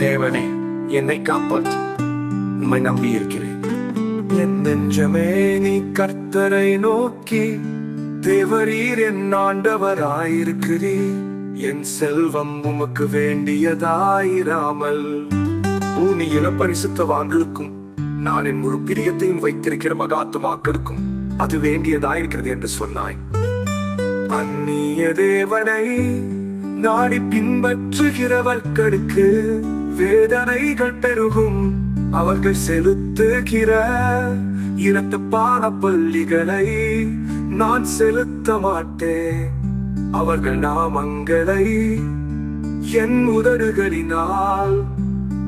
தேவனே என்னை காப்பாற்று. உண்மை நம்பி இருக்கிறேன் என் நெஞ்சமே நீ கர்த்தரை நோக்கி தேவரீர் என் ஆண்டவராயிருக்கிறீர். என் செல்வம் உமக்கு வேண்டியதாயிராமல். பூமியில பரிசுத்தவான்களுக்கும் நான் என் முழு பிரியத்தையும் வைத்திருக்கிற மகாத்துமாக்களுக்கும் அது வேண்டியதாயிருக்கிறது என்று சொன்னாய். அந்நிய தேவனை நாடி பின்பற்றுகிறவர்களுக்கு வேதனைகள் பெருகும். அவர்கள் செலுத்துகிற இரட்டப்பான பள்ளிகளை நான் செலுத்த மாட்டேன். அவர்கள் நாமங்களை என் உதடுகளினால்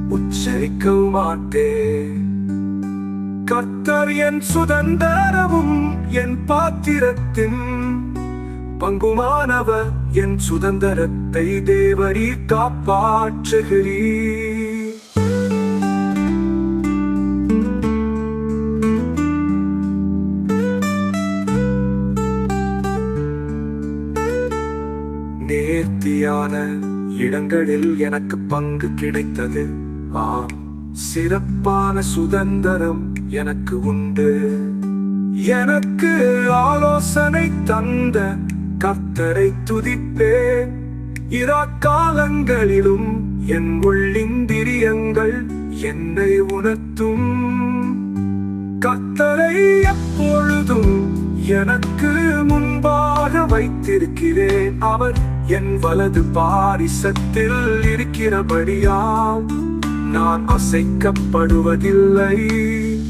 உச்சரிக்க மாட்டேன். கர்த்தர் என் சுதந்திரமும் என் பாத்திரத்தின் பங்குமானவர் என் சுதந்திரத்தை தேவரி காப்பாற்றுகிறீர் நேர்த்தியான இடங்களில் எனக்கு பங்கு கிடைத்தது. ஆம் சிறப்பான சுதந்திரம் எனக்கு உண்டு. எனக்கு ஆலோசனை தந்த கத்தரை துதிப்பேன். இரா காலங்களிலும் என் உள்ளிந்திரியங்கள் என்னை உணர்த்தும். கத்தரை எப்பொழுதும் எனக்கு முன்பாக வைத்திருக்கிறேன். அவர் என் வலது பாரிசத்தில் இருக்கிறபடியால் நான் அசைக்கப்படுவதில்லை.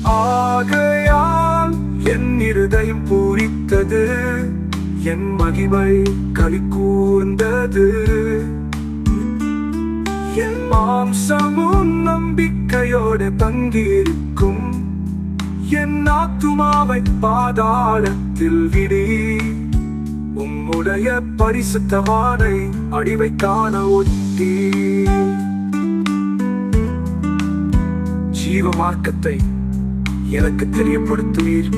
ஆகையால் என் இருதயம் பூரித்தது. என் மகிமை களி கூர்ந்தது. என் மாம்சமும் நம்பிக்கையோடு தங்கியிருக்கும். என் ஆத்துமாவை பாதாளத்தில் விடி. உம்முடைய பரிசுத்தவானை அடிவை காண ஒட்டி. ஜீவ மார்க்கத்தை எனக்கு தெரியப்படுத்துவீர்.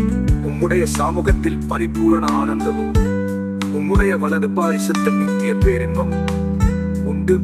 உம்முடைய சமூகத்தில் பரிபூரண ஆனந்தமும் உம்முடைய வலது பாரிசத்தில் நித்திய பேரின்பம் உண்டு.